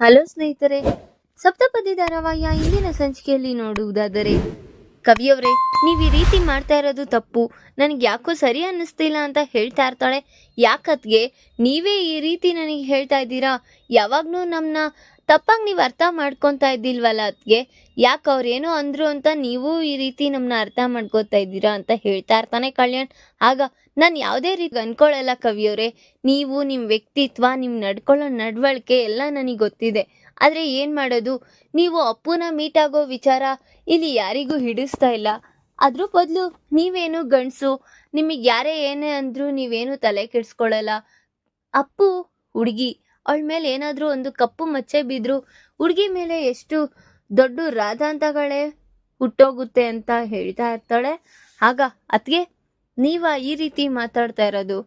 Hello ಸ್ನೇಹಿತರೆ, ಸಪ್ತಪದಿ ಧಾರಾವಾಹಿಯ ಇಂದಿನ ಸಂಚಿಕೆಯಲ್ಲಿ ನೋಡುವುದಾದರೆ, ಕವಿಯವರೇ, ನೀವು ಈ ರೀತಿ ಮಾಡ್ತಾ ಇರೋದು ತಪ್ಪು. ನನಗೆ ಯಾಕೋ ಸರಿ ಅನ್ನಿಸ್ತಿಲ್ಲ ಅಂತ ಹೇಳ್ತಾ ಇರ್ತಾಳೆ. ಯಾಕತ್ಗೆ? ನೀವೇ ಈ ರೀತಿ ನನಗೆ ಹೇಳ್ತಾ ಇದ್ದೀರಾ? ಯಾವಾಗ್ಲೂ ನಮ್ಮನ್ನ ತಪ್ಪಾಗಿ ನೀವು ಅರ್ಥ ಮಾಡ್ಕೊತಾ ಇದ್ದಿಲ್ವಲ್ಲ ಅದ್ಗೆ ಯಾಕೆ ಅವ್ರೇನೋ ಅಂದ್ರು ಅಂತ ನೀವು ಈ ರೀತಿ ನಮ್ಮನ್ನ ಅರ್ಥ ಮಾಡ್ಕೊತಾ ಇದ್ದೀರಾ ಅಂತ ಹೇಳ್ತಾ ಇರ್ತಾನೆ ಕಲ್ಯಾಣ್. ಆಗ ನಾನು ಯಾವುದೇ ರೀತಿ ಅನ್ಕೊಳ್ಳಲ್ಲ ಕವಿಯವರೇ ನೀವು ನಿಮ್ಮ ವ್ಯಕ್ತಿತ್ವ ನಿಮ್ಮ ನಡ್ಕೊಳ್ಳೋ ನಡವಳಿಕೆ ಎಲ್ಲ ನನಗೆ ಗೊತ್ತಿದೆ. ಆದರೆ ಏನು ಮಾಡೋದು? ನೀವು ಅಪ್ಪುನ ಮೀಟ್ ಆಗೋ ವಿಚಾರ ಇಲ್ಲಿ ಯಾರಿಗೂ ಹಿಡಿಸ್ತಾ ಇಲ್ಲ. ಅದ್ರ ಬದಲು ನೀವೇನು ಗಂಡಸು, ನಿಮಗೆ ಯಾರೇ ಏನೇ ಅಂದರೂ ನೀವೇನು ತಲೆ ಕೆಡಿಸ್ಕೊಳ್ಳಲ್ಲ ಅಪ್ಪು ಹುಡುಗಿ ಅವಳ ಮೇಲೆ ಏನಾದರೂ ಒಂದು ಕಪ್ಪು ಮಚ್ಚೆ ಬಿದ್ರು ಹುಡುಗಿ ಮೇಲೆ ಎಷ್ಟು ದೊಡ್ಡ ರಾಧಾಂತಗಳೇ ಹುಟ್ಟೋಗುತ್ತೆ ಅಂತ ಹೇಳ್ತಾ ಇರ್ತಾಳೆ. ಆಗ ಅತ್ಗೆ ನೀವ ಈ ರೀತಿ ಮಾತಾಡ್ತಾ ಇರೋದು.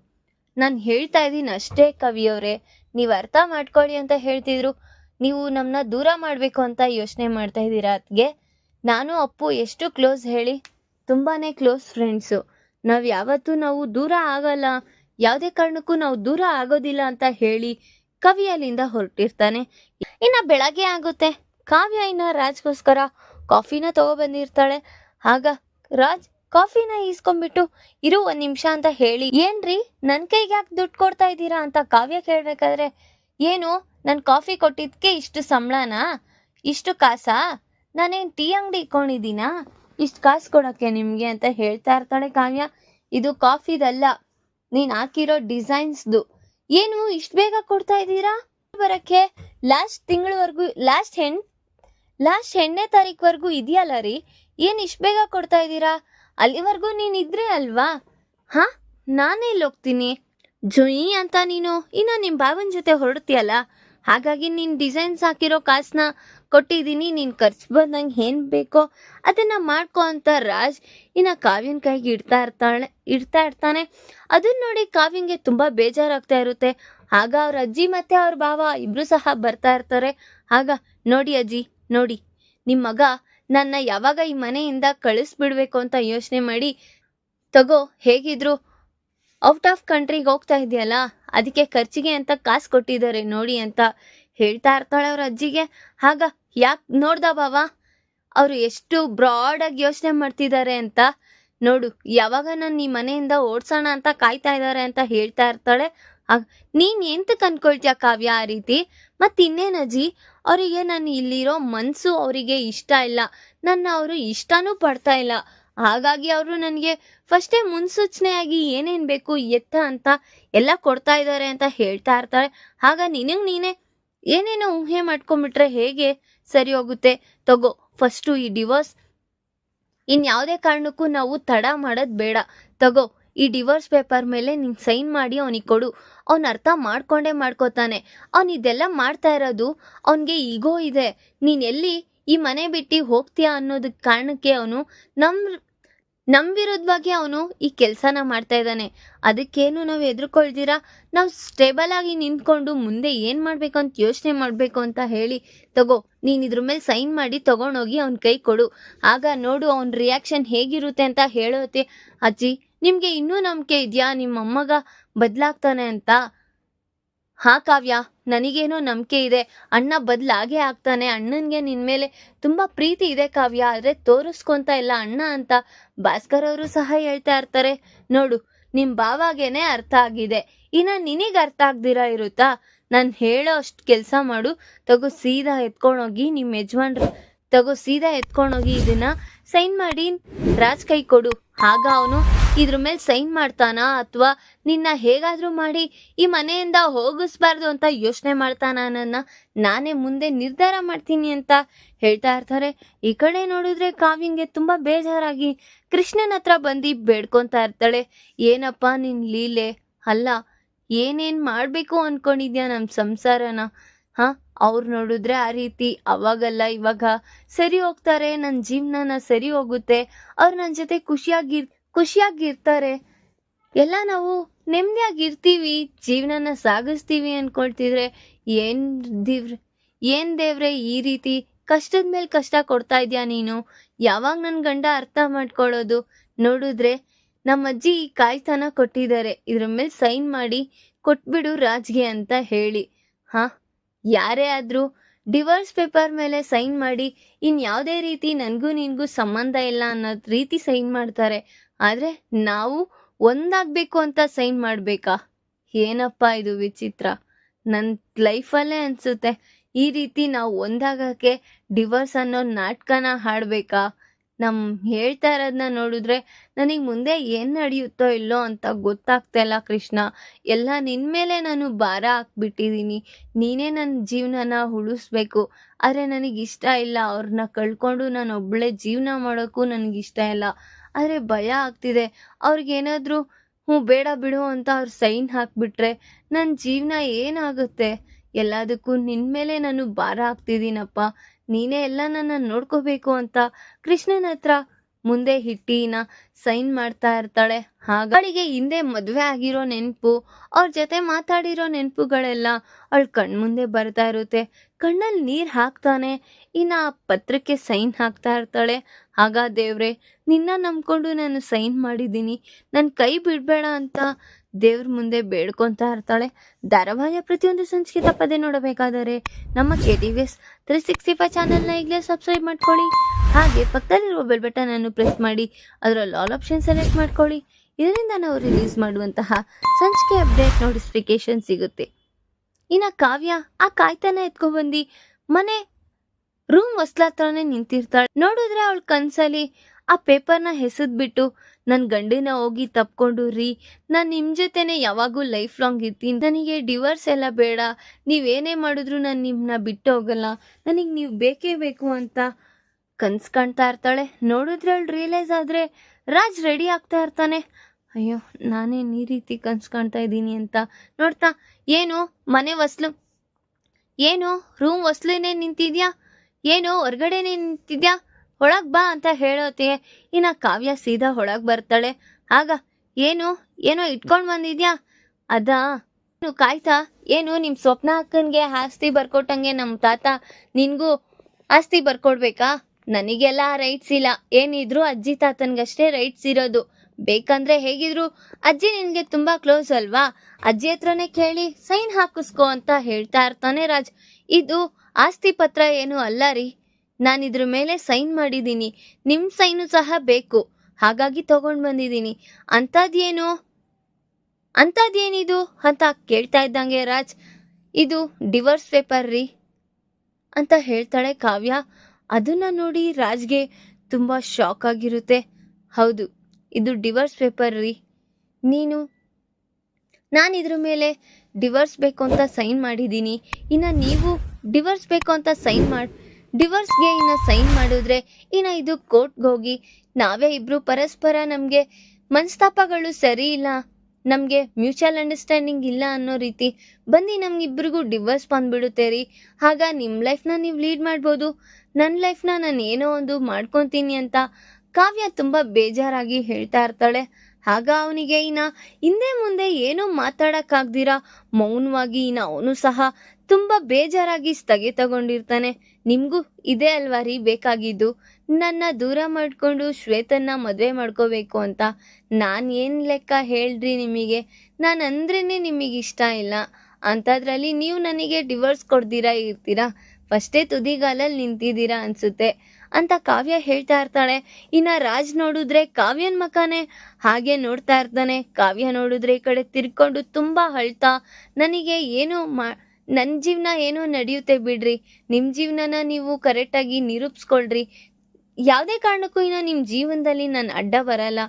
ನಾನು ಹೇಳ್ತಾ ಇದ್ದೀನಿ ಅಷ್ಟೇ ಕವಿಯವರೇ ನೀವು ಅರ್ಥ ಮಾಡ್ಕೊಳ್ಳಿ ಅಂತ ಹೇಳ್ತಿದ್ರು. ನೀವು ನಮ್ಮನ್ನ ದೂರ ಮಾಡಬೇಕು ಅಂತ ಯೋಚನೆ ಮಾಡ್ತಾ ಇದ್ದೀರಾ ಅತ್ಗೆ ನಾನು ಅಪ್ಪು ಎಷ್ಟು ಕ್ಲೋಸ್ ಹೇಳಿ? ತುಂಬಾನೇ ಕ್ಲೋಸ್ ಫ್ರೆಂಡ್ಸು. ನಾವು ಯಾವತ್ತೂ ನಾವು ದೂರ ಆಗಲ್ಲ. ಯಾವುದೇ ಕಾರಣಕ್ಕೂ ನಾವು ದೂರ ಆಗೋದಿಲ್ಲ ಅಂತ ಹೇಳಿ ಕವಿ ಅಲ್ಲಿಂದ ಹೊರಟಿರ್ತಾನೆ. ಇನ್ನ ಬೆಳಗ್ಗೆ ಆಗುತ್ತೆ. ಕಾವ್ಯ ಇನ್ನ ರಾಜ್ಗೋಸ್ಕರ ಕಾಫಿನ ತಗೊಬಂದಿರ್ತಾಳೆ ಆಗ ರಾಜ್, ಕಾಫಿನ ಈಸ್ಕೊಂಡ್ಬಿಟ್ಟು ಇರು ಒಂದ್ ನಿಮಿಷ ಅಂತ ಹೇಳಿ, ಏನ್ರಿ, ನನ್ ಕೈಗೆ ಯಾಕೆ ದುಡ್ಡು ಕೊಡ್ತಾ ಇದ್ದೀರಾ ಅಂತ ಕಾವ್ಯ ಕೇಳ್ಬೇಕಾದ್ರೆ, ಏನು, ನನ್ ಕಾಫಿ ಕೊಟ್ಟಿದ್ಕೆ ಇಷ್ಟು ಸಂಬಳನಾ? ಇಷ್ಟು ಕಾಸಾ? ನಾನೇನ್ ಟೀ ಅಂಗಡಿ ಇಟ್ಕೊಂಡಿದ್ದೀನಾ? ಇಷ್ಟು ಕಾಸು ಕೊಡಕ್ಕೆ ನಿಮ್ಗೆ? ಅಂತ ಹೇಳ್ತಾ ಇರ್ತಾಳೆ ಕಾವ್ಯ. ಇದು ಕಾಫಿದಲ್ಲ, ನೀನ್ ಹಾಕಿರೋ ಡಿಸೈನ್ಸ್ದು. ಏನು, ಇಷ್ಟು ಬೇಗ ಕೊಡ್ತಾ ಇದ್ದೀರಾ? ಬರಕ್ಕೆ ಲಾಸ್ಟ್ ತಿಂಗಳವರೆಗೂ ಲಾಸ್ಟ್ ಹೆಣ್ ಲಾಸ್ಟ್ ಎಂಟನೇ ತಾರೀಕ್ವರೆಗೂ ಇದೆಯಲ್ಲ ರೀ? ಏನು ಇಷ್ಟು ಬೇಗ ಕೊಡ್ತಾ ಇದ್ದೀರಾ? ಅಲ್ಲಿವರೆಗೂ ನೀನು ಇದ್ರೆ ಅಲ್ವಾ? ಹಾ ನಾನೇ ಇಲ್ಲಿ ಹೋಗ್ತೀನಿ ಜೊಯಿ ಅಂತ ನೀನು, ಇನ್ನು ನಿಮ್ಮ ಬಾವನ ಜೊತೆ ಹೊರಡ್ತೀಯಲ್ಲ? ಹಾಗಾಗಿ ನೀನ್ ಡಿಸೈನ್ಸ್ ಹಾಕಿರೋ ಕಾಸನ್ನ ಕೊಟ್ಟಿದ್ದೀನಿ, ನೀನ್ ಖರ್ಚು ಬಂದಂಗೆ ಏನು ಬೇಕೋ ಅದನ್ನ ಮಾಡ್ಕೋ ಅಂತ ರಾಜ್ ಇನ್ನ ಕಾವ್ಯನ ಕೈಗೆ ಇಡ್ತಾ ಇರ್ತಾಳೆ, ಇಡ್ತಾ ಇರ್ತಾನೆ. ಅದನ್ನ ನೋಡಿ ಕಾವ್ಯಂಗೆ ತುಂಬಾ ಬೇಜಾರಾಗ್ತಾ ಇರುತ್ತೆ. ಆಗ ಅವ್ರ ಅಜ್ಜಿ ಮತ್ತೆ ಅವ್ರ ಭಾವ ಇಬ್ರು ಸಹ ಬರ್ತಾ ಇರ್ತಾರೆ. ಆಗ, ನೋಡಿ ಅಜ್ಜಿ, ನೋಡಿ ನಿಮ್ಮ ಮಗ ನನ್ನ ಯಾವಾಗ ಈ ಮನೆಯಿಂದ ಕಳಿಸ್ಬಿಡ್ಬೇಕು ಅಂತ ಯೋಚನೆ ಮಾಡಿ, ತಗೋ, ಹೇಗಿದ್ರು ಔಟ್ ಆಫ್ ಕಂಟ್ರಿಗೆ ಹೋಗ್ತಾ ಇದೆಯಲ್ಲ, ಅದಕ್ಕೆ ಖರ್ಚಿಗೆ ಅಂತ ಕಾಸು ಕೊಟ್ಟಿದ್ದಾರೆ ನೋಡಿ ಅಂತ ಹೇಳ್ತಾ ಇರ್ತಾಳೆ ಅವ್ರ ಅಜ್ಜಿಗೆ. ಆಗ ಯಾಕೆ ನೋಡ್ದ ಬಾವ, ಅವರು ಎಷ್ಟು ಬ್ರಾಡಾಗಿ ಯೋಚನೆ ಮಾಡ್ತಿದ್ದಾರೆ ಅಂತ ನೋಡು, ಯಾವಾಗ ನಾನು ಈ ಮನೆಯಿಂದ ಓಡ್ಸೋಣ ಅಂತ ಕಾಯ್ತಾ ಇದ್ದಾರೆ ಅಂತ ಹೇಳ್ತಾ ಇರ್ತಾಳೆ. ಆಗ ನೀನ್ ಎಂತಕ್ಕೆ ಅನ್ಕೊಳ್ತೀಯ ಕಾವ್ಯ ಆ ರೀತಿ? ಮತ್ತೆ ಇನ್ನೇನಜ್ಜಿ ಅವರಿಗೆ ನಾನು ಇಲ್ಲಿರೋ ಮನ್ಸು ಅವರಿಗೆ ಇಷ್ಟ ಇಲ್ಲ, ನನ್ನ ಅವರು ಇಷ್ಟನೂ ಪಡ್ತಾ ಇಲ್ಲ. ಹಾಗಾಗಿ ಅವರು ನನಗೆ ಫಸ್ಟೇ ಮುನ್ಸೂಚನೆಯಾಗಿ ಏನೇನು ಬೇಕು ಎತ್ತ ಅಂತ ಎಲ್ಲ ಕೊಡ್ತಾ ಇದ್ದಾರೆ ಅಂತ ಹೇಳ್ತಾ ಇರ್ತಾರೆ ಆಗ ನಿನಗೆ ನೀನೇ ಏನೇನೋ ಊಹೆ ಮಾಡ್ಕೊಂಡ್ಬಿಟ್ರೆ ಹೇಗೆ ಸರಿ ಹೋಗುತ್ತೆ? ತಗೋ ಫಸ್ಟು ಈ ಡಿವೋರ್ಸ್ ಇನ್ಯಾವುದೇ ಕಾರಣಕ್ಕೂ ನಾವು ತಡ ಮಾಡೋದು ಬೇಡ. ತಗೋ, ಈ ಡಿವೋರ್ಸ್ ಪೇಪರ್ ಮೇಲೆ ನೀನು ಸೈನ್ ಮಾಡಿ ಅವನಿಗೆ ಕೊಡು. ಅವ್ನು ಅರ್ಥ ಮಾಡ್ಕೊಂಡೇ ಮಾಡ್ಕೋತಾನೆ. ಅವ್ನು ಇದೆಲ್ಲ ಮಾಡ್ತಾ ಇರೋದು ಅವನಿಗೆ ಈಗೋ ಇದೆ. ನೀನು ಎಲ್ಲಿ ಈ ಮನೆ ಬಿಟ್ಟು ಹೋಗ್ತೀಯಾ ಅನ್ನೋದಕ್ಕೆ ಕಾರಣಕ್ಕೆ ಅವನು ನಮ್ಮ ನಮ್ಮ ವಿರುದ್ಧವಾಗಿ ಅವನು ಈ ಕೆಲಸನ ಮಾಡ್ತಾ ಇದ್ದಾನೆ. ಅದಕ್ಕೇನು ನಾವು ಎದುರ್ಕೊಳ್ತೀರಾ? ನಾವು ಸ್ಟೇಬಲ್ ಆಗಿ ನಿಂತ್ಕೊಂಡು ಮುಂದೆ ಏನು ಮಾಡಬೇಕು ಅಂತ ಯೋಚನೆ ಮಾಡಬೇಕು ಅಂತ ಹೇಳಿ, ತಗೋ, ನೀನು ಇದ್ರ ಮೇಲೆ ಸೈನ್ ಮಾಡಿ ತಗೊಂಡೋಗಿ ಅವನ ಕೈ ಕೊಡು. ಆಗ ನೋಡು ಅವನ ರಿಯಾಕ್ಷನ್ ಹೇಗಿರುತ್ತೆ ಅಂತ ಹೇಳೋತೆ. ಅಜ್ಜಿ, ನಿಮಗೆ ಇನ್ನೂ ನಂಬಿಕೆ ಇದೆಯಾ? ನಿಮ್ಮ ಅಮ್ಮಗ ಬದಲಾಗ್ತಾನೆ ಅಂತ ಹಾ ಕಾವ್ಯ, ನನಗೇನೋ ನಂಬಿಕೆ ಇದೆ. ಅಣ್ಣ ಬದಲಾಗೇ ಆಗ್ತಾನೆ. ಅಣ್ಣನಿಗೆ ನಿನ್ನ ಮೇಲೆ ತುಂಬ ಪ್ರೀತಿ ಇದೆ ಕಾವ್ಯ. ಆದರೆ ತೋರಿಸ್ಕೊಂತ ಇಲ್ಲ ಅಣ್ಣ ಅಂತ. ಭಾಸ್ಕರ್ ಅವರು ಸಹ ಹೇಳ್ತಾ ಇರ್ತಾರೆ. ನೋಡು ನಿಮ್ಮ ಬಾವಾಗೇನೆ ಅರ್ಥ ಆಗಿದೆ. ಇನ್ನು ನಿನಗೆ ಅರ್ಥ ಆಗ್ದಿರಾ ಇರುತ್ತಾ? ನಾನು ಹೇಳೋ ಅಷ್ಟು ಕೆಲಸ ಮಾಡು. ತಗೋ ಸೀದಾ ಎತ್ಕೊಂಡೋಗಿ ನಿಮ್ಮ ಯಜಮಾನ್ರು, ತಗೋ ಸೀದಾ ಎತ್ಕೊಂಡೋಗಿ ಇದನ್ನ ಸೈನ್ ಮಾಡಿ ರಾಜ್ ಕೈ ಕೊಡು. ಆಗ ಅವನು. ಇದ್ರ ಮೇಲೆ ಸೈನ್ ಮಾಡ್ತಾನಾ ಅಥವಾ ನಿನ್ನ ಹೇಗಾದರೂ ಮಾಡಿ ಈ ಮನೆಯಿಂದ ಹೋಗಿಸ್ಬಾರ್ದು ಅಂತ ಯೋಚನೆ ಮಾಡ್ತಾನ ನನ್ನ ನಾನೇ ಮುಂದೆ ನಿರ್ಧಾರ ಮಾಡ್ತೀನಿ ಅಂತ ಹೇಳ್ತಾ ಇರ್ತಾರೆ. ಈ ಕಡೆ ನೋಡಿದ್ರೆ ಕಾವ್ಯಂಗೆ ತುಂಬ ಬೇಜಾರಾಗಿ ಕೃಷ್ಣನ ಹತ್ರ ಬಂದು ಬೇಡ್ಕೊತಾ ಇರ್ತಾಳೆ. ಏನಪ್ಪ ನಿನ್ನ ಲೀಲೆ? ಅಲ್ಲ, ಏನೇನ್ ಮಾಡಬೇಕು ಅನ್ಕೊಂಡಿದ್ಯಾ ನಮ್ಮ ಸಂಸಾರನ? ಹಾಂ, ಅವ್ರು ನೋಡಿದ್ರೆ ಆ ರೀತಿ ಅವಾಗಲ್ಲ, ಇವಾಗ ಸರಿ ಹೋಗ್ತಾರೆ ನನ್ನ ಜೀವನನ ಸರಿ ಹೋಗುತ್ತೆ. ಅವ್ರು ನನ್ನ ಜೊತೆ ಖುಷಿಯಾಗಿ ಖುಷಿಯಾಗಿರ್ತಾರೆ. ಎಲ್ಲ ನಾವು ನೆಮ್ಮದಿಯಾಗಿರ್ತೀವಿ, ಜೀವನನ ಸಾಗಿಸ್ತೀವಿ ಅನ್ಕೊಳ್ತಿದ್ರೆ ಏನ್ ದಿವ್ರ, ಏನ್ ದೇವ್ರೆ ಈ ರೀತಿ ಕಷ್ಟದ ಮೇಲೆ ಕಷ್ಟ ಕೊಡ್ತಾ ಇದ್ಯಾ ನೀನು? ಯಾವಾಗ ನನ್ನ ಗಂಡ ಅರ್ಥ ಮಾಡ್ಕೊಳ್ಳೋದು? ನೋಡಿದ್ರೆ ನಮ್ಮ ಅಜ್ಜಿ ಈ ಕಾಯ್ತನ ಕೊಟ್ಟಿದ್ದಾರೆ. ಇದ್ರ ಮೇಲೆ ಸೈನ್ ಮಾಡಿ ಕೊಟ್ಬಿಡು ರಾಜ್ಗೆ ಅಂತ ಹೇಳಿ. ಹಾ, ಯಾರೇ ಆದ್ರೂ ಡಿವೋರ್ಸ್ ಪೇಪರ್ ಮೇಲೆ ಸೈನ್ ಮಾಡಿ ಇನ್ ಯಾವುದೇ ರೀತಿ ನನಗೂ ನಿನ್ಗೂ ಸಂಬಂಧ ಇಲ್ಲ ಅನ್ನೋ ರೀತಿ ಸೈನ್ ಮಾಡ್ತಾರೆ. ಆದ್ರೆ ನಾವು ಒಂದಾಗಬೇಕು ಅಂತ ಸೈನ್ ಮಾಡಬೇಕಾ? ಏನಪ್ಪ ಇದು ವಿಚಿತ್ರ. ನನ್ನ ಲೈಫಲ್ಲೇ ಅನಿಸುತ್ತೆ ಈ ರೀತಿ ನಾವು ಒಂದಾಗಕ್ಕೆ ಡಿವರ್ಸ್ ಅನ್ನೋ ನಾಟಕನ ಹಾಡ್ಬೇಕಾ? ನಮ್ ಹೇಳ್ತಾ ಇರೋದನ್ನ ನೋಡಿದ್ರೆ ನನಗೆ ಮುಂದೆ ಏನ್ ನಡೆಯುತ್ತೋ ಇಲ್ಲೋ ಅಂತ ಗೊತ್ತಾಗ್ತಾ ಇಲ್ಲ ಕೃಷ್ಣ. ಎಲ್ಲ ನಿನ್ ಮೇಲೆ ನಾನು ಭಾರ ಹಾಕ್ಬಿಟ್ಟಿದೀನಿ. ನೀನೇ ನನ್ನ ಜೀವನನ ಉಳಿಸ್ಬೇಕು. ಆದ್ರೆ ನನಗೆ ಇಷ್ಟ ಇಲ್ಲ. ಅವ್ರನ್ನ ಕಳ್ಕೊಂಡು ನಾನು ಒಬ್ಳೆ ಜೀವನ ಮಾಡೋಕ್ಕೂ ಇಷ್ಟ ಇಲ್ಲ. ಆದ್ರೆ ಭಯ ಆಗ್ತಿದೆ. ಅವ್ರಿಗೇನಾದ್ರೂ ಹ್ಞೂ ಬೇಡ ಬಿಡು ಅಂತ ಅವ್ರು ಸೈನ್ ಹಾಕ್ಬಿಟ್ರೆ ನನ್ನ ಜೀವನ ಏನಾಗುತ್ತೆ? ಎಲ್ಲದಕ್ಕೂ ನಿನ್ ಮೇಲೆ ನಾನು ಭಾರ ಹಾಕ್ತಿದ್ದೀನಪ್ಪ ನೀನೇ ಎಲ್ಲ ನನ್ನ ನೋಡ್ಕೋಬೇಕು ಅಂತ ಕೃಷ್ಣನ ಹತ್ರ ಮುಂದೆ ಹಿಟ್ಟಿನ ಸೈನ್ ಮಾಡ್ತಾ ಇರ್ತಾಳೆ. ಹಾಗಾಳಿಗೆ ಹಿಂದೆ ಮದ್ವೆ ಆಗಿರೋ ನೆನಪು, ಅವ್ರ ಜೊತೆ ಮಾತಾಡಿರೋ ನೆನಪುಗಳೆಲ್ಲ ಅವಳ ಕಣ್ಮುಂದೆ ಬರ್ತಾ ಇರುತ್ತೆ. ಕಣ್ಣಲ್ಲಿ ನೀರ್ ಹಾಕ್ತಾನೆ, ಇನ್ನ ಆ ಪತ್ರಕ್ಕೆ ಸೈನ್ ಹಾಕ್ತಾ ಇರ್ತಾಳೆ. ಆಗ ದೇವ್ರೆ, ನಿನ್ನ ನಂಬ್ಕೊಂಡು ನಾನು ಸೈನ್ ಮಾಡಿದ್ದೀನಿ. ನನ್ನ ಕೈ ಬಿಡ್ಬೇಡ ಅಂತ ದೇವ್ರ ಮುಂದೆ ಬೇಡ್ಕೊಂತಾ ಇರ್ತಾಳೆ. ಧಾರಾವಾಹಿಯ ಪ್ರತಿಯೊಂದು ಸಂಚಿಕೆ ತಪ್ಪದೆ ನೋಡಬೇಕಾದರೆ ನಮ್ಮ K D V S three sixty five ಚಾನಲ್ನ ಈಗಲೇ ಸಬ್ಸ್ಕ್ರೈಬ್ ಮಾಡ್ಕೊಳ್ಳಿ. ಹಾಗೆ ಪಕ್ಕದಲ್ಲಿರುವ ಬೆಲ್ ಬಟನ್ ಅನ್ನು ಪ್ರೆಸ್ ಮಾಡಿ, ಅದರಲ್ಲಿ ಆಲ್ ಆಪ್ಷನ್ ಸೆಲೆಕ್ಟ್ ಮಾಡ್ಕೊಳ್ಳಿ. ಇದರಿಂದ ನಾವು ರಿಲೀಸ್ ಮಾಡುವಂತಹ ಸಂಚಿಕೆ ಅಪ್ಡೇಟ್ ನೋಟಿಫಿಕೇಶನ್ ಸಿಗುತ್ತೆ. ಇನ್ನ ಕಾವ್ಯ, ಆ ಕಾಯ್ತಾನ ಎತ್ಕೊಬಂದು ಮನೆ ರೂಮ್ ಹೊಸ್ಲಾತ್ರನೇ ನಿಂತಿರ್ತಾಳೆ. ನೋಡಿದ್ರೆ ಅವಳ ಕನ್ಸಲ್ಲಿ ಆ ಪೇಪರ್ನ ಹೆಸದ್ಬಿಟ್ಟು ನನ್ನ ಗಂಡಿನ ಹೋಗಿ ತಪ್ಕೊಂಡು ರೀ, ನಾನು ನಿಮ್ಮ ಜೊತೆನೆ ಯಾವಾಗೂ ಲೈಫ್ ಲಾಂಗ್ ಇರ್ತೀನಿ. ನನಗೆ ಡಿವರ್ಸ್ ಎಲ್ಲ ಬೇಡ ನೀವೇನೇ ಮಾಡಿದ್ರು ನಾನು ನಿಮ್ಮನ್ನ ಬಿಟ್ಟು ಹೋಗಲ್ಲ. ನನಗೆ ನೀವು ಬೇಕೇ ಬೇಕು ಅಂತ ಕನ್ಸ್ ಕಾಣ್ತಾ ಇರ್ತಾಳೆ. ನೋಡಿದ್ರೆ ರಿಯಲೈಸ್ ಆದರೆ ರಾಜ್ ರೆಡಿ ಆಗ್ತಾ ಇರ್ತಾನೆ. ಅಯ್ಯೋ ನಾನೇನು ಈ ರೀತಿ ಕನ್ಸ್ ಕಾಣ್ತಾ ಇದ್ದೀನಿ ಅಂತ ನೋಡ್ತಾ, ಏನು, ಮನೆ ವಸ್ಲು ಏನು ರೂಮ್ ವಸ್ಲೇನೇ ನಿಂತಿದ್ಯಾ? ಏನು, ಹೊರ್ಗಡೆನೆ ನಿಂತಿದ್ಯಾ? ಒಳಗ್ ಬಾ ಅಂತ ಹೇಳೋತೆ ಇನ್ನ ಕಾವ್ಯ ಸೀದಾ ಒಳಗ್ ಬರ್ತಾಳೆ. ಆಗ ಏನು? ಏನೋ ಇಟ್ಕೊಂಡ್ ಬಂದಿದ್ಯಾ? ಅದಾ? ನೀನು ಕಾಯ್ತಾ? ಏನು? ನಿಮ್ ಸ್ವಪ್ನ ಅಕ್ಕನ್ಗೆ ಆಸ್ತಿ ಬರ್ಕೊಟ್ಟಂಗೆ ನಮ್ ತಾತ ನಿನ್ಗೂ ಆಸ್ತಿ ಬರ್ಕೊಡ್ಬೇಕಾ? ನನಗೆಲ್ಲ ರೈಟ್ಸ್ ಇಲ್ಲ. ಏನಿದ್ರು ಅಜ್ಜಿ ತಾತನ್ಗಷ್ಟೇ ರೈಟ್ಸ್ ಇರೋದು. ಬೇಕಂದ್ರೆ ಹೇಗಿದ್ರು, ಅಜ್ಜಿ ನಿನ್ಗೆ ತುಂಬಾ ಕ್ಲೋಸ್ ಅಲ್ವಾ? ಅಜ್ಜಿ ಹತ್ರನೇ ಕೇಳಿ ಸೈನ್ ಹಾಕಿಸ್ಕೋ ಅಂತ ಹೇಳ್ತಾ ಇರ್ತಾನೆ ರಾಜ್. ಇದು ಆಸ್ತಿ ಪತ್ರ ಏನು ಅಲ್ಲ ರೀ. ನಾನು ಇದ್ರ ಮೇಲೆ ಸೈನ್ ಮಾಡಿದ್ದೀನಿ. ನಿಮ್ಮ ಸೈನು ಸಹ ಬೇಕು. ಹಾಗಾಗಿ ತಗೊಂಡು ಬಂದಿದ್ದೀನಿ. ಅಂಥದ್ದೇನು? ಅಂಥದ್ದೇನಿದು ಅಂತ ಕೇಳ್ತಾ ಇದ್ದಂಗೆ ರಾಜ್, ಇದು ಡಿವರ್ಸ್ ಪೇಪರ್ ರೀ ಅಂತ ಹೇಳ್ತಾಳೆ ಕಾವ್ಯ. ಅದನ್ನ ನೋಡಿ ರಾಜ್ಗೆ ತುಂಬ ಶಾಕ್ ಆಗಿರುತ್ತೆ. ಹೌದು, ಇದು ಡಿವೋರ್ಸ್ ಪೇಪರ್ ರೀ. ನೀನು, ನಾನು ಇದ್ರ ಮೇಲೆ ಡಿವೋರ್ಸ್ ಬೇಕು ಅಂತ ಸೈನ್ ಮಾಡಿದ್ದೀನಿ. ಇನ್ನು ನೀವು ಡಿವೋರ್ಸ್ ಬೇಕು ಅಂತ ಸೈನ್ ಮಾಡಿ ಡಿವೋರ್ಸ್ಗೆ ಇನ್ನು ಸೈನ್ ಮಾಡಿದ್ರೆ ಇನ್ನು ಇದು ಕೋರ್ಟ್ಗೆ ಹೋಗಿ ನಾವೇ ಇಬ್ರು ಪರಸ್ಪರ ನಮಗೆ ಮನಸ್ತಾಪಗಳು ಸರಿ ಇಲ್ಲ, ನಮಗೆ ಮ್ಯೂಚುವಲ್ ಅಂಡರ್ಸ್ಟ್ಯಾಂಡಿಂಗ್ ಇಲ್ಲ ಅನ್ನೋ ರೀತಿ ಬನ್ನಿ ನಮ್ಗಿಬ್ರಿಗೂ ಡಿವೋರ್ಸ್ ಬಂದ್ಬಿಡುತ್ತೆ ರೀ. ಆಗ ನಿಮ್ಮ ಲೈಫ್ನ ನೀವು ಲೀಡ್ ಮಾಡ್ಬೋದು ನನ್ನ ಲೈಫ್ನ ನಾನು ಏನೋ ಒಂದು ಮಾಡ್ಕೊತೀನಿ ಅಂತ ಕಾವ್ಯ ತುಂಬ ಬೇಜಾರಾಗಿ ಹೇಳ್ತಾ ಇರ್ತಾಳೆ. ಆಗ ಅವನಿಗೆ ಇನ್ನ ಹಿಂದೆ ಮುಂದೆ ಏನೂ ಮಾತಾಡಕ್ಕಾಗ್ದಿರ, ಮೌನವಾಗಿ ಇನ್ನ ಅವನು ಸಹ ತುಂಬಾ ಬೇಜಾರಾಗಿ ಸ್ಥಗಿತಗೊಂಡಿರ್ತಾನೆ. ನಿಮ್ಗೂ ಇದೇ ಅಲ್ವಾ ರೀ ಬೇಕಾಗಿದ್ದು? ನನ್ನ ದೂರ ಮಾಡ್ಕೊಂಡು ಶ್ವೇತನ್ನ ಮದುವೆ ಮಾಡ್ಕೋಬೇಕು ಅಂತ ನಾನು ಏನು ಲೆಕ್ಕ ಹೇಳ್ರಿ ನಿಮಗೆ? ನಾನು ಅಂದ್ರೇನೆ ನಿಮಗೆ ಇಷ್ಟ ಇಲ್ಲ. ಅಂಥದ್ರಲ್ಲಿ ನೀವು ನನಗೆ ಡಿವೋರ್ಸ್ ಕೊಡ್ದಿರಾ ಇರ್ತೀರಾ? ಫಸ್ಟೇ ತುದಿಗಾಲಲ್ಲಿ ನಿಂತಿದ್ದೀರಾ ಅನ್ಸುತ್ತೆ. ಅಂತ ಕಾವ್ಯ ಹೇಳ್ತಾ ಇರ್ತಾಳೆ. ಇನ್ನ ರಾಜ್ ನೋಡಿದ್ರೆ ಕಾವ್ಯನ್ ಮಕಾನೆ ಹಾಗೆ ನೋಡ್ತಾ ಇರ್ತಾನೆ. ಕಾವ್ಯ ನೋಡಿದ್ರೆ ಈ ಕಡೆ ತಿರ್ಕೊಂಡು ತುಂಬಾ ಅಳ್ತಾ, ನನಗೆ ಏನು ಮಾ ನನ್ನ ಜೀವನ ಏನೋ ನಡೆಯುತ್ತೆ ಬಿಡ್ರಿ. ನಿಮ್ಮ ಜೀವನನ ನೀವು ಕರೆಕ್ಟಾಗಿ ನಿರೂಪಿಸ್ಕೊಳ್ರಿ. ಯಾವುದೇ ಕಾರಣಕ್ಕೂ ಇನ್ನು ನಿಮ್ಮ ಜೀವನದಲ್ಲಿ ನಾನು ಅಡ್ಡ ಬರಲ್ಲ.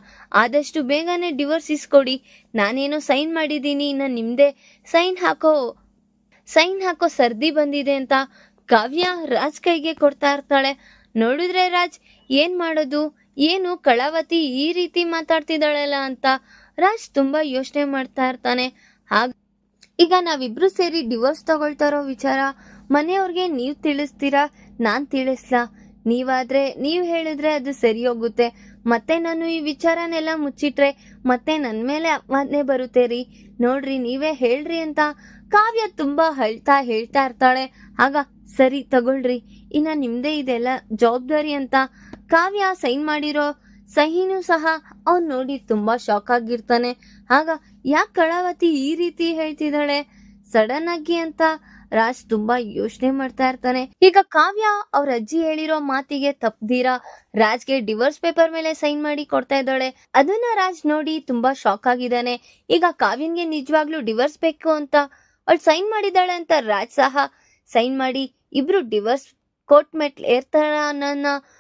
ಆದಷ್ಟು ಬೇಗನೆ ಡಿವೋರ್ಸ್ ಇಸ್ಕೊಡಿ. ನಾನೇನೋ ಸೈನ್ ಮಾಡಿದ್ದೀನಿ, ಇನ್ನು ನಿಮ್ಮದೇ ಸೈನ್ ಹಾಕೋ ಸೈನ್ ಹಾಕೋ ಸರ್ದಿ ಬಂದಿದೆ ಅಂತ ಕಾವ್ಯ ರಾಜ್ ಕೈಗೆ ಕೊಡ್ತಾ ಇರ್ತಾಳೆ. ನೋಡಿದ್ರೆ ರಾಜ್, ಏನು ಮಾಡೋದು? ಏನು ಕಳಾವತಿ ಈ ರೀತಿ ಮಾತಾಡ್ತಿದ್ದಾಳಲ್ಲ ಅಂತ ರಾಜ್ ತುಂಬ ಯೋಚನೆ ಮಾಡ್ತಾ ಇರ್ತಾನೆ. ಹಾಗ ಈಗ ನಾವಿಬ್ರು ಸೇರಿ ಡಿವೋರ್ಸ್ ತಗೊಳ್ತಾ ಇರೋ ವಿಚಾರ ಮನೆಯವ್ರಿಗೆ ನೀವು ತಿಳಿಸ್ತೀರಾ? ನಾನು ತಿಳಿಸ್ಲಾ. ನೀವಾದ್ರೆ ನೀವು ಹೇಳಿದ್ರೆ ಅದು ಸರಿ ಹೋಗುತ್ತೆ. ಮತ್ತೆ ನಾನು ಈ ವಿಚಾರನೆಲ್ಲ ಮುಚ್ಚಿಟ್ರೆ ಮತ್ತೆ ನನ್ನ ಮೇಲೆ ಅಪವಾದನೆ ಬರುತ್ತೆ ರೀ. ನೋಡ್ರಿ, ನೀವೇ ಹೇಳ್ರಿ ಅಂತ ಕಾವ್ಯ ತುಂಬಾ ಅಳ್ತಾ ಹೇಳ್ತಾ ಇರ್ತಾಳೆ. ಆಗ ಸರಿ ತಗೊಳ್ರಿ. ಇನ್ನ ನಿಮ್ದೇ ಇದೆಲ್ಲ ಜವಾಬ್ದಾರಿ ಅಂತ ಕಾವ್ಯ ಸೈನ್ ಮಾಡಿರೋ ಸಹಿನೂ ಸಹ ಅವ್ನು ನೋಡಿ ತುಂಬಾ ಶಾಕ್ ಆಗಿರ್ತಾನೆ. ಆಗ ಯಾಕೆ ಕಳಾವತಿ ಈ ರೀತಿ ಹೇಳ್ತಿದ್ದಾಳೆ? ಸಡನ್ ಆಗಿ ಅಂತ ರಾಜ್ ತುಂಬಾ ಯೋಚನೆ ಮಾಡ್ತಾ ಇರ್ತಾನೆ. ಈಗ ಕಾವ್ಯ ಅವ್ರ ಅಜ್ಜಿ ಹೇಳಿರೋ ಮಾತಿಗೆ ತಪ್ದಿರಾ? ರಾಜ್ಗೆ ಡಿವೋರ್ಸ್ ಪೇಪರ್ ಮೇಲೆ ಸೈನ್ ಮಾಡಿ ಕೊಡ್ತಾ ಇದ್ದಾಳೆ. ಅದನ್ನ ರಾಜ್ ನೋಡಿ ತುಂಬಾ ಶಾಕ್ ಆಗಿದ್ದಾನೆ. ಈಗ ಕಾವ್ಯನ್ಗೆ ನಿಜವಾಗ್ಲೂ ಡಿವೋರ್ಸ್ ಬೇಕು ಅಂತ ಅವಳು ಸೈನ್ ಮಾಡಿದ್ದಾಳೆ ಅಂತ ರಾಜ್ ಸಹ ಸೈನ್ ಮಾಡಿ ಇಬ್ರು ಡಿವೋರ್ಸ್ ಕೋರ್ಟ್ ಮೆಟ್ಲ್ ಏರ್ತಾರ ಅನ್ನೋದನ್ನ